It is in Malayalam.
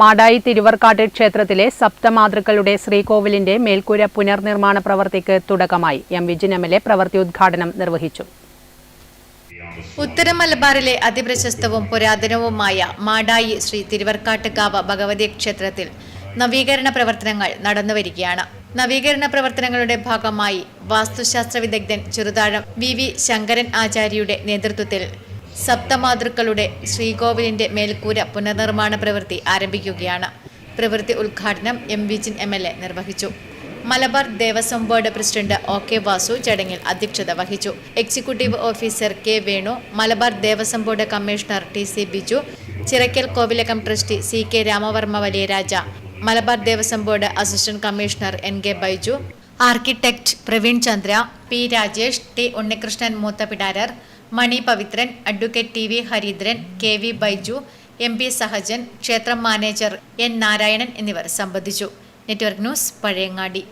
മാടായി തിരുവർക്കാട്ട് ക്ഷേത്രത്തിലെ സപ്തമാതൃക്കളുടെ ശ്രീകോവിലിന്റെ മേൽക്കൂര പുനർനിർമ്മാണ പ്രവൃത്തിക്ക് തുടക്കമായി. M Vijin M L A പ്രവൃത്തി ഉദ്ഘാടനം നിർവഹിച്ചു. ഉത്തര മലബാറിലെ അതിപ്രശസ്തവും പുരാതനവുമായ മാടായി ശ്രീ തിരുവർക്കാട്ടുകാവ് ഭഗവതി ക്ഷേത്രത്തിൽ നവീകരണ പ്രവർത്തനങ്ങൾ നടന്നുവരികയാണ്. നവീകരണ പ്രവർത്തനങ്ങളുടെ ഭാഗമായി വാസ്തുശാസ്ത്ര വിദഗ്ധൻ ചെറുതാഴം വി വി ശങ്കരൻ ആചാര്യയുടെ നേതൃത്വത്തിൽ സപ്തമാതൃക്കളുടെ ശ്രീകോവിലിന്റെ മേൽക്കൂര പുനർനിർമ്മാണ പ്രവൃത്തി ആരംഭിക്കുകയാണ്. പ്രവൃത്തി ഉദ്ഘാടനം M Vijin M L A നിർവഹിച്ചു. Malabar Devaswom board president O K Vasu ചടങ്ങിൽ അധ്യക്ഷത വഹിച്ചു. Executive officer K Venu Malabar Devaswom board commissioner T C Biju Chirakkal Kovilakam trustee C K Ramavarma Valiyaraja Malabar Devaswom board assistant commissioner N K Baiju architect Praveen Chandra P Rajesh T Unnikrishnan മൂത്തപിടാരർ Mani Pavithran advocate T V Harindran K V Baiju M P Sahajan ക്ഷേത്രം മാനേജർ എൻ നാരായണൻ എന്നിവർ സംബന്ധിച്ചു. Network news Pazhayangadi.